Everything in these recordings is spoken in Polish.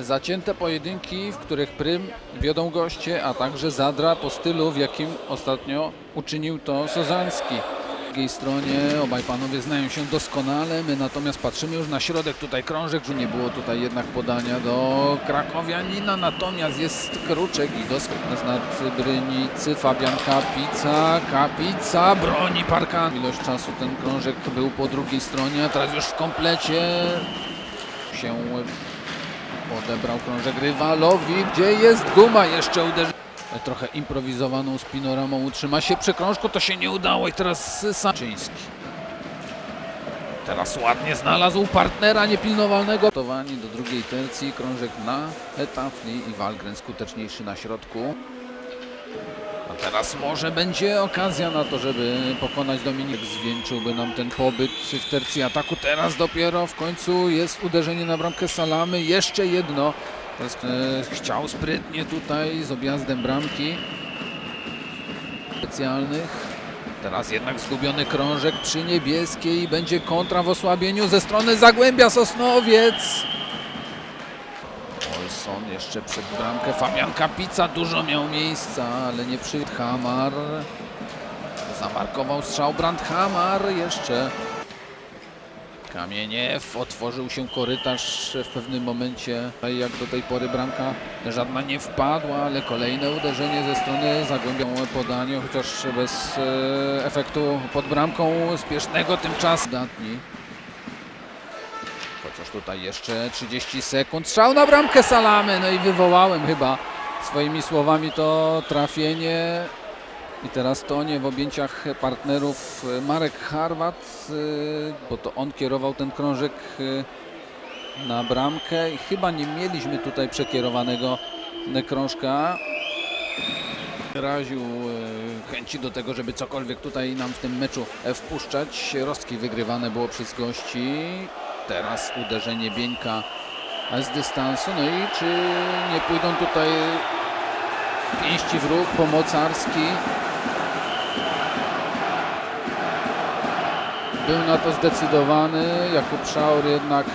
Zacięte pojedynki, w których prym wiodą goście, a także Zadra po stylu, w jakim ostatnio uczynił to Sozański. Po drugiej stronie obaj panowie znają się doskonale, my natomiast patrzymy już na środek, tutaj krążek, że nie było tutaj jednak podania do krakowianina, natomiast jest Kruczek i doskonale z nadbrynicy Fabian Kapica, Kapica broni parka. Ilość czasu ten krążek był po drugiej stronie, a teraz już w komplecie się Odebrał krążek rywalowi. Gdzie jest guma? Jeszcze uderzy. Trochę improwizowaną spinoramą utrzyma się przy krążku. To się nie udało i teraz Saczyński. Teraz ładnie znalazł partnera niepilnowalnego. Gotowani do drugiej tercji. Krążek na etafli i Walgren skuteczniejszy na środku. A teraz może będzie okazja na to, żeby pokonać Dominik. Zwieńczyłby nam ten pobyt w tercji ataku. Teraz dopiero w końcu jest uderzenie na bramkę Salamy. Jeszcze jedno. Teraz, e, chciał sprytnie tutaj z objazdem bramki specjalnych. Teraz jednak zgubiony krążek przy niebieskiej. Będzie kontra w osłabieniu ze strony Zagłębia Sosnowiec. Olson jeszcze przed bramkę. Fabian Kapica dużo miał miejsca, ale nie przy Hamar. Zamarkował strzał Brandhamar jeszcze. Kamieniew, otworzył się korytarz w pewnym momencie. Jak do tej pory bramka żadna nie wpadła, ale kolejne uderzenie ze strony Zagłębia podanie, chociaż bez e, efektu pod bramką spiesznego tymczasem. Datni. Chociaż tutaj jeszcze 30 sekund. Strzał na bramkę Salamy. No i wywołałem chyba swoimi słowami to trafienie. I teraz to nie w objęciach partnerów Marek Harwat, y, bo to on kierował ten krążek y, na bramkę i chyba nie mieliśmy tutaj przekierowanego krążka. Wyraził y, chęci do tego, żeby cokolwiek tutaj nam w tym meczu wpuszczać. Rostki wygrywane było przez gości. Teraz uderzenie Bieńka z dystansu. No i czy nie pójdą tutaj pięści w ruch pomocarski? Był na to zdecydowany. Jakub Szaur jednak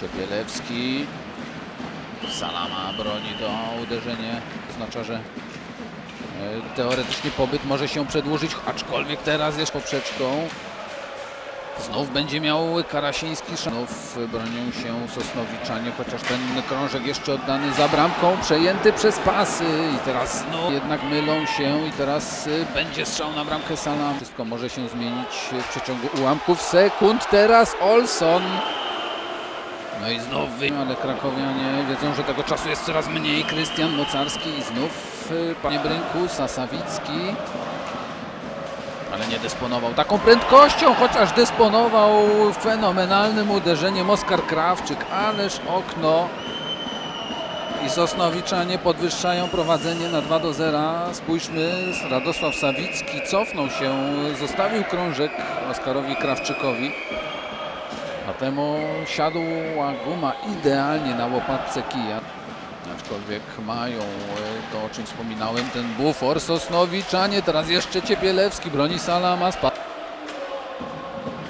Ciepielewski. Salama broni to uderzenie. Oznacza, że e, teoretycznie pobyt może się przedłużyć, aczkolwiek teraz jest poprzeczką. Znów będzie miał Karasiński. Znów bronią się Sosnowiczanie, chociaż ten krążek jeszcze oddany za bramką, przejęty przez pasy i teraz znów jednak mylą się i teraz y, będzie strzał na bramkę Salam. Wszystko może się zmienić w przeciągu ułamków sekund. Teraz Olson. No i znów ale krakowianie wiedzą, że tego czasu jest coraz mniej. Krystian Mocarski i znów y, panie Brynku, Sasawicki ale nie dysponował taką prędkością, chociaż dysponował fenomenalnym uderzeniem Oskar Krawczyk, ależ okno i Sosnowiczanie podwyższają prowadzenie na 2 do 0. Spójrzmy, Radosław Sawicki cofnął się, zostawił krążek Oskarowi Krawczykowi. A temu siadła guma idealnie na łopatce kija. Aczkolwiek mają e, to, o czym wspominałem, ten bufor Sosnowiczanie, teraz jeszcze Ciepielewski, broni Salama, spa-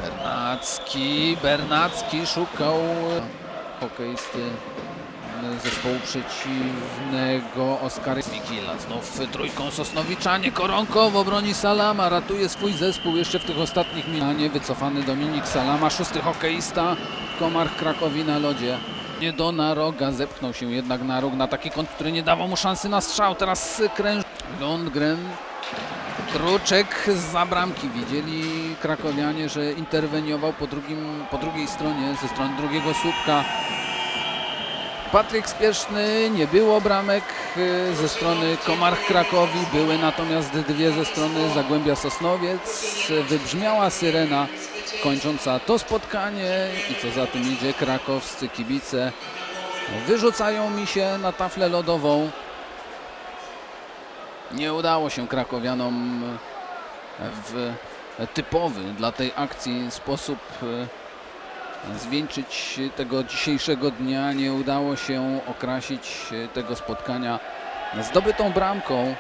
Bernacki, Bernacki szukał e, hokeisty e, zespołu przeciwnego Oskar Wigila. Znów trójką Sosnowiczanie, koronkowo broni Salama, ratuje swój zespół jeszcze w tych ostatnich minutach. Wycofany Dominik Salama, szósty hokeista, Komar Krakowi na lodzie. Nie do Naroga, zepchnął się jednak na róg na taki kąt, który nie dawał mu szansy na strzał. Teraz kręż... Lundgren, Kruczek za bramki. Widzieli krakowianie, że interweniował po, drugim, po drugiej stronie, ze strony drugiego słupka. Patryk Spieszny, nie było bramek y, ze strony Komarch Krakowi, były natomiast dwie ze strony Zagłębia Sosnowiec. Wybrzmiała syrena kończąca to spotkanie i co za tym idzie, krakowscy kibice wyrzucają mi się na taflę lodową. Nie udało się krakowianom w typowy dla tej akcji sposób e, zwieńczyć tego dzisiejszego dnia. Nie udało się okrasić tego spotkania zdobytą bramką.